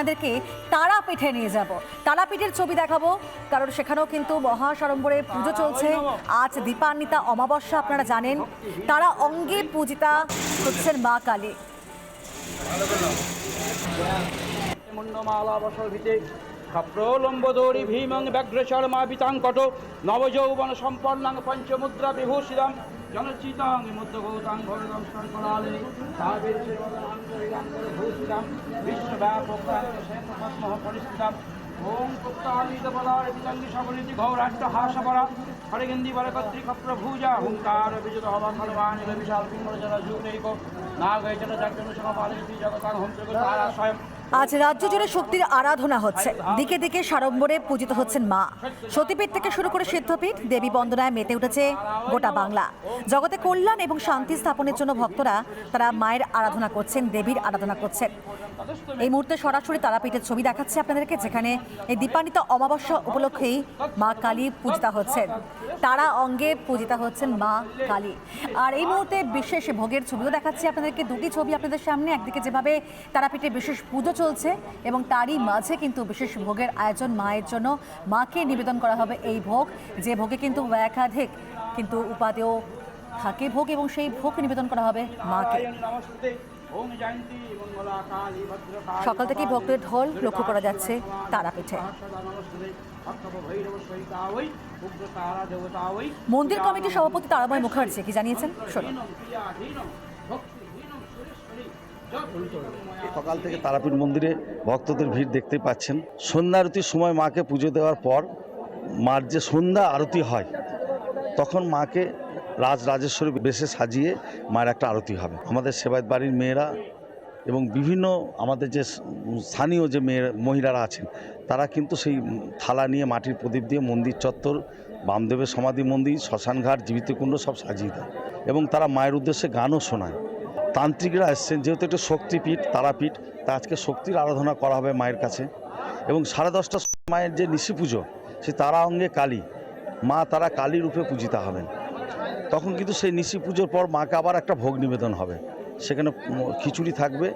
আপনাদেরকে তারাপীঠে নিয়ে যাব। তারাপীঠের ছবি দেখাবো, কারণ সেখানেও কিন্তু মহাসড়ম্বরে পুজো চলছে। আজ দীপান্বিতা অমাবস্যা, আপনারা জানেন। তারা অঙ্গে পূজিতা হচ্ছেন মা কালী। ক্ষপ্রলম্বদৌরি ভীমং ব্যগ্রচর্মা বিতাঙ্কট নবযৌবন সম্পন্নাং পঞ্চমুদ্রা বিভূষিতাম। জনচিতাং মুদ্রগৌতাং ভরদং শঙ্করালে তাবের ভূষিতাম, বিশ্বব্যাপকাং পরিস্থিতাম ওম কুপ্তামিত বলার বিতঙ্গি সকলিতি ঘৌরাষ্ট্র হাসপরা হরিগন্দি বরকত্রি ক্ষপ্রভূজা হুঙ্কার বিজত হবা খলবাণী বিশাল পিঙ্গল জল যুগনৈক নাগৈচন জাগ্রণ সমপালিতি জগতাং হোম জগৎ স্বয়ং। আজ রাজ্য জুড়ে শক্তির আরাধনা হচ্ছে। দিকে দিকে সাড়ম্বরে পূজিত হচ্ছেন মা। সতীপীঠ থেকে শুরু করে সিদ্ধপীঠ, দেবী বন্দনায় মেতে উঠেছে গোটা বাংলা। জগতে কল্যাণ এবং শান্তি স্থাপনের জন্য ভক্তরা তারা মায়ের আরাধনা করছেন, দেবীর আরাধনা করছেন। এই মুহূর্তে সরাসরি তারাপীঠের ছবি দেখাচ্ছে আপনাদেরকে, যেখানে এই দীপান্বিত অমাবস্যা উপলক্ষেই মা কালী পূজিতা হচ্ছেন। তারা অঙ্গে পূজিতা হচ্ছেন মা কালী। আর এই মুহূর্তে বিশেষ ভোগের ছবিও দেখাচ্ছি আপনাদেরকে। দুটি ছবি আপনাদের সামনে, একদিকে যেভাবে তারাপীঠে বিশেষ পুজো চলছে এবং তারই মাঝে কিন্তু বিশেষ ভোগের আয়োজন মায়ের জন্য মাকে নিবেদন করা হবে এই ভোগ। যে ভোগে কিন্তু একাধিক কিন্তু উপাদেয় থাকে ভোগ এবং সেই ভোগ নিবেদন করা হবে মাকে। সকাল থেকেই ভক্তের ঢোল লক্ষ্য করা যাচ্ছে তারাপীঠে। মন্দির কমিটির সভাপতি তারাময় মুখার্জি কি জানিয়েছেন? সুরেশ্বরী সকাল থেকে তারাপীঠ মন্দিরে ভক্তদের ভিড় দেখতে পাচ্ছেন। সন্ধ্যা আরতির সময় মাকে পুজো দেওয়ার পর মার যে সন্ধ্যা আরতি হয়, তখন মাকে রাজ রাজেশ্বরী বেশে সাজিয়ে মায়ের একটা আরতি হবে। আমাদের সেবায়ত বাড়ির মেয়েরা এবং বিভিন্ন আমাদের যে স্থানীয় যে মেয়ে মহিলারা আছেন, তারা কিন্তু সেই থালা নিয়ে মাটির প্রদীপ দিয়ে মন্দির চত্বর, বামদেবের সমাধি মন্দির, শ্মশানঘাট, জীবিতকুণ্ড সব সাজিয়ে দেয়। এবং তারা মায়ের উদ্দেশ্যে গানও শোনায়। তান্ত্রিকরা এসছেন, যেহেতু একটা শক্তিপীঠ, তারাপীঠ, তা আজকে শক্তির আরাধনা করা হবে মায়ের কাছে। এবং সাড়ে দশটার মায়ের যে নিশি পুজো, সে তারা অঙ্গে কালী, মা তারা কালী রূপে পূজিতা হবেন। তখন কিন্তু সেই নিশি পুজোর পর মাকে আবার একটা ভোগ নিবেদন হবে। সেখানে খিচুড়ি থাকবে,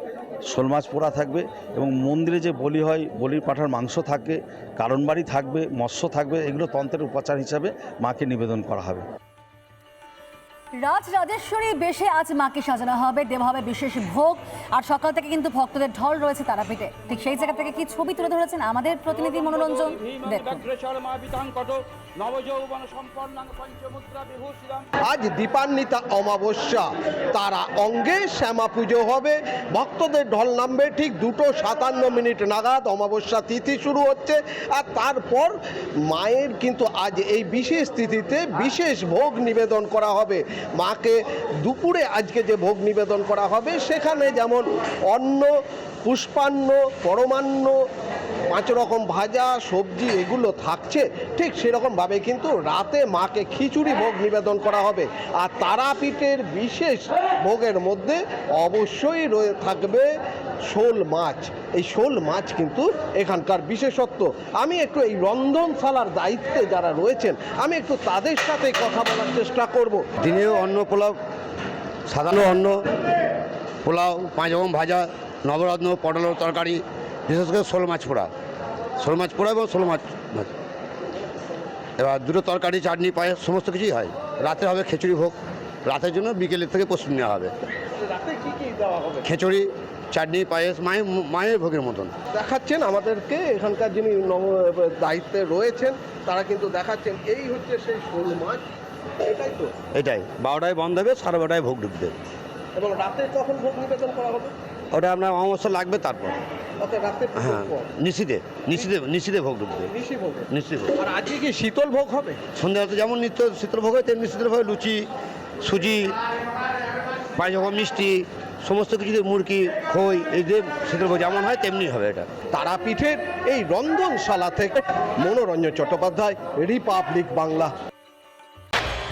শোল মাছ পোড়া থাকবে এবং মন্দিরে যে বলি হয়, বলির পাঠার মাংস থাকে, কারণবাড়ি থাকবে, মৎস্য থাকবে, এগুলো তন্ত্রের উপাচার হিসাবে মাকে নিবেদন করা হবে। রাজ রাজেশ্বরী বেশে আজ মাকে সাজানো হবে, দেওয়া হবে বিশেষ ভোগ। আর সকাল থেকে কিন্তু ভক্তদের ঢল রয়েছে তারাপীঠে। ঠিক সেই জায়গা থেকে কি ছবি তুলে ধরেছেন আমাদের প্রতিনিধি মনোরঞ্জন আজ দীপান্বিতা অমাবস্যা। তারা অঙ্গে শ্যামা পুজো হবে। ভক্তদের ঢল নামবে ঠিক দুটো সাতান্ন মিনিট নাগাদ। অমাবস্যা তিথি শুরু হচ্ছে। আর তারপর মায়ের কিন্তু আজ এই বিশেষ তিথিতে বিশেষ ভোগ নিবেদন করা হবে। মাকে দুপুরে আজকে যে ভোগ নিবেদন করা হবে সেখানে যেমন অন্ন পুষ্পান্ন পরমান্ন পাঁচ রকম ভাজা, সবজি এগুলো থাকছে। ঠিক সেরকমভাবে কিন্তু রাতে মাকে খিচুড়ি ভোগ নিবেদন করা হবে। আর তারাপীঠের বিশেষ ভোগের মধ্যে অবশ্যই রয়ে থাকবে শোল মাছ। এই শোল মাছ কিন্তু এখানকার বিশেষত্ব। আমি একটু এই রন্ধনশালার দায়িত্বে যারা রয়েছেন, আমি একটু তাদের সাথে কথা বলার চেষ্টা করব। দিনেও অন্ন পোলাও, সাধারণ অন্ন, পোলাও, পাঁচ রকম ভাজা, নবরত্ন, পটলের তরকারি বিশেষ করে শোল মাছ পোড়া। শোল মাছ পোড়া এবং শোল মাছ ভাজা। এবার দুটো তরকারি চাটনি পায়েস সমস্ত কিছুই হয়। রাতে হবে খিচুড়ি ভোগ। রাতের জন্য বিকেলের থেকে প্রস্তুতি নেওয়া হবে। খিচুড়ি চাটনি পায়েস মায়ের মায়ের ভোগের মতন। দেখাচ্ছেন আমাদেরকে এখানকার যিনি নব- দায়িত্বে রয়েছেন তারা কিন্তু দেখাচ্ছেন এই হচ্ছে সেই শোল মাছ। এটাই তো। এটাই। বারোটায় বন্ধ হবে সাড়ে বারোটায় ভোগ ঢুকবে। এবং রাতে কখন ভোগ নিবেদন করা হবে? ওটা আপনার অমাবস্যা লাগবে তারপর। হ্যাঁ ভোগ ঢুকবে। ভোগ আর আজকে কি শীতল ভোগ হবে? যেমন নিত্য শীতল ভোগ হয় তেমনি শীতল ভোগ লুচি সুজি পাঁচ রকম মিষ্টি সমস্ত কিছুতে মুরগি খই এই যে শীতল ভোগ যেমন হয় তেমনি হবে এটা। তারাপীঠের এই রন্ধনশালা থেকে মনোরঞ্জন চট্টোপাধ্যায় রিপাবলিক বাংলা।